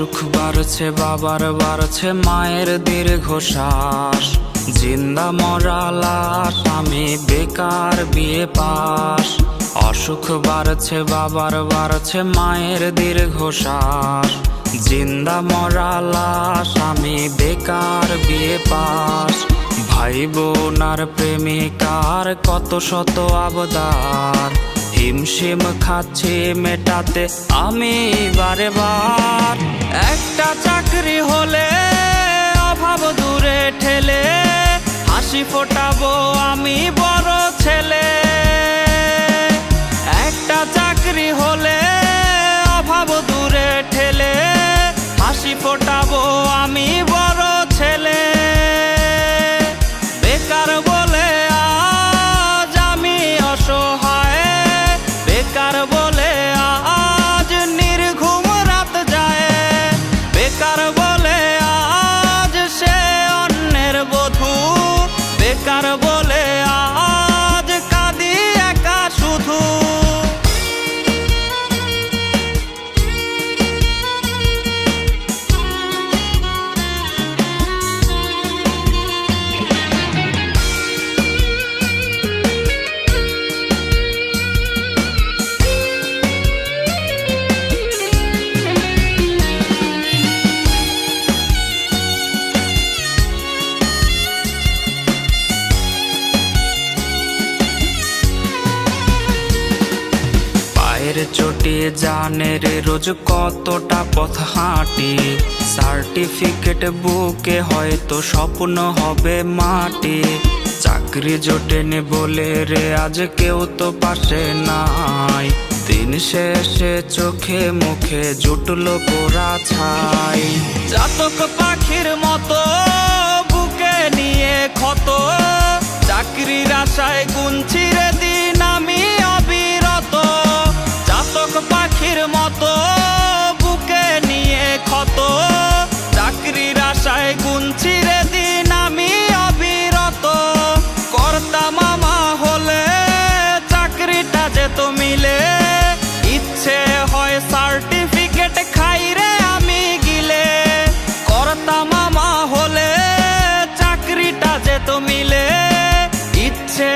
অসুখ বাড়ছে, বাবার বাড়ছে, মায়ের দীর্ঘশ্বাস। জিন্দা মরা লাশ, আমি বেকার বিয়ে পাস। অসুখ বাড়ছে, বাবার বাড়ছে, মায়ের দীর্ঘশ্বাস। জিন্দা মরা লাশ, আমি বেকার বিয়ে পাস। ভাই বোন আর প্রেমিকার কত শত আবদার। হিমশিম খাচ্ছি মেটাতে আমি বারে বার। চাকরি হলে, অভাব দূরে ঠেলে, হাসি ফোটাবো আমি বড় ছেলে। একটা চাকরি হলে, অভাব দূরে ঠেলে, হাসি ফোটাবো আমি বলে আজ সে অন্যের বধূ বেকার পায়ের চোটে, জানের রোজ কতটা পথ হাঁটি। সার্টিফিকেট বুকে হয়তো স্বপ্ন হবে মাটি। চাকরি জোটেনি বলে রে, আজ কেউ তো পাশে নাই। দিন শেষে চোখে মুখে জুটলো পোড়া ছাই। চাতক পাখির মতো মতো বুকে নিয়ে ক্ষত। চাকরির আশায় গুনছি রে দিন, আমি অবিরত। কর্তা মামা হলে চাকরিটা যেত মিলে ইচ্ছে হয় সার্টিফিকেট খাই রে আমি গিলে। কর্তা মামা হলে চাকরিটা যেত মিলে ইচ্ছে